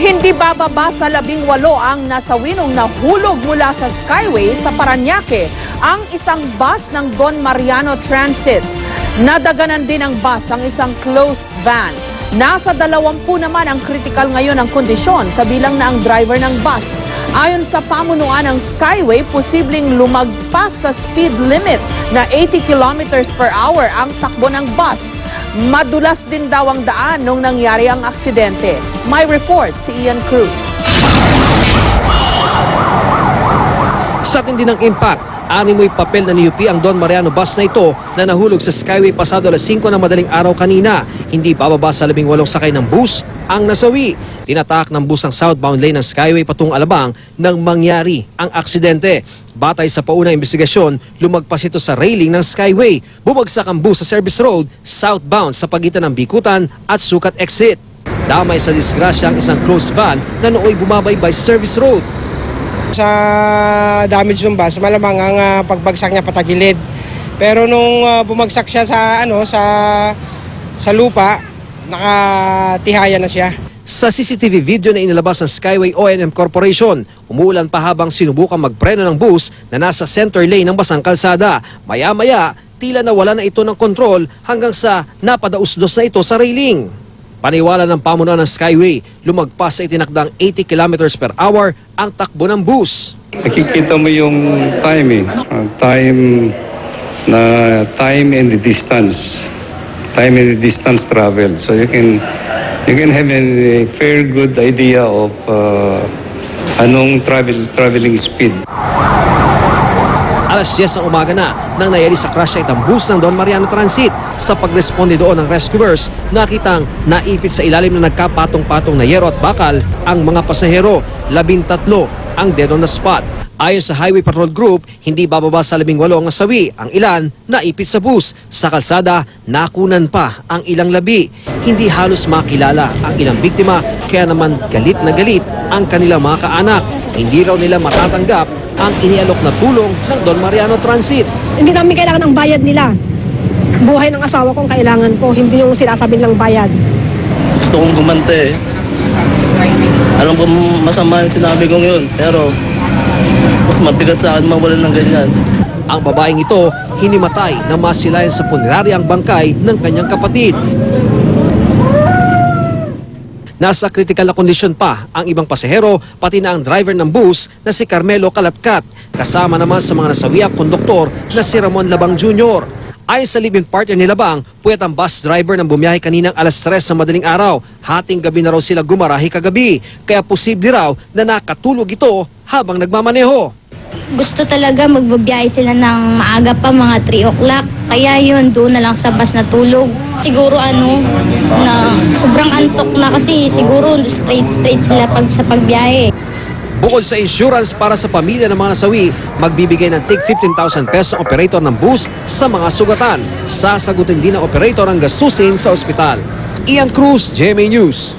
Hindi bababa sa labing walo ang nasawinong nahulog mula sa Skyway sa Paranaque ang isang bus ng Don Mariano Transit. Nadaganan din ang bus ang isang closed van. Nasa dalawampu naman ang critical ngayon ang kondisyon, kabilang na ang driver ng bus. Ayon sa pamunuan ng Skyway, posibleng lumagpas sa speed limit na 80 kilometers per hour ang takbo ng bus. Madulas din daw ang daan nung nangyari ang aksidente. May report si Ian Cruz. Sa tindi ng impact, animoy papel na ni UP ang Don Mariano bus na ito na nahulog sa Skyway pasado alas 5 ng madaling araw kanina. Hindi bababa sa 18 sakay ng bus ang nasawi. Tinatak ng bus ang southbound lane ng Skyway patung Alabang nang mangyari ang aksidente. Batay sa paunang investigasyon, lumagpas ito sa railing ng Skyway. Bumagsak ang bus sa service road southbound sa pagitan ng Bikutan at Sukat exit. Damay sa disgrasya ang isang closed van na nooy bumabaybay service road. Sa damage ng bus, malamang ang ah, pagbagsak niya patagilid. Pero nung ah, bumagsak siya sa ano sa sa lupa, nakatihaya na siya. Sa CCTV video na inilabas ng Skyway O&M Corporation, umuulan pa habang sinubukang magpreno ng bus na nasa center lane ng basang kalsada. Maya-maya, tila nawala na ito ng kontrol hanggang sa napadausdos na ito sa railing. Paniwala ng pamunuan ng Skyway, lumagpas sa itinakdang 80 kilometers per hour ang takbo ng bus. Nakikita mo yung time eh. Uh, time na time and the distance. Time and the distance traveled. So you can you can have a fair good idea of uh, anong travel traveling speed. Alas 10 ng umaga na nang nayari sa crash site ang bus ng Don Mariano Transit. Sa pagresponde doon ng rescuers, nakitang naipit sa ilalim na nagkapatong-patong na yero at bakal ang mga pasahero. Labintatlo ang dead on the spot. Ayon sa Highway Patrol Group, hindi bababa sa labing walo ang nasawi. Ang ilan, naipit sa bus. Sa kalsada, nakunan pa ang ilang labi. Hindi halos makilala ang ilang biktima, kaya naman galit na galit ang kanilang mga kaanak. Hindi raw nila matatanggap ang inialok na tulong ng Don Mariano Transit. Hindi namin kailangan ng bayad nila. Buhay ng asawa ko ang kailangan ko, hindi yung sinasabi lang bayad. gusto kong gumante eh. Alam ko masama yung sinabi kong yun, pero mas mabigat sa akin mawalan ng ganyan. Ang babaeng ito hinimatay na masilayan sa puneraryang bangkay ng kanyang kapatid. Nasa critical na kondisyon pa ang ibang pasahero pati na ang driver ng bus na si Carmelo Kalatkat. Kasama naman sa mga nasawi ang konduktor na si Ramon Labang Jr. Ayon sa live-in partner ni Labang, puyat ang bus driver ng bumiyahe kaninang alas 3 sa madaling araw. Hating gabi na raw sila gumarahi kagabi. Kaya posible raw na nakatulog ito habang nagmamaneho. gusto talaga magbabiyahe sila ng maaga pa, mga 3 o'clock. Kaya yun, doon na lang sa bus na tulog. Siguro ano, na sobrang antok na kasi siguro straight straight sila pag sa pagbiyahe. Bukod sa insurance para sa pamilya ng mga nasawi, magbibigay ng tig 15,000 peso operator ng bus sa mga sugatan. Sasagutin din ng operator ang gastusin sa ospital. Ian Cruz, GMA News.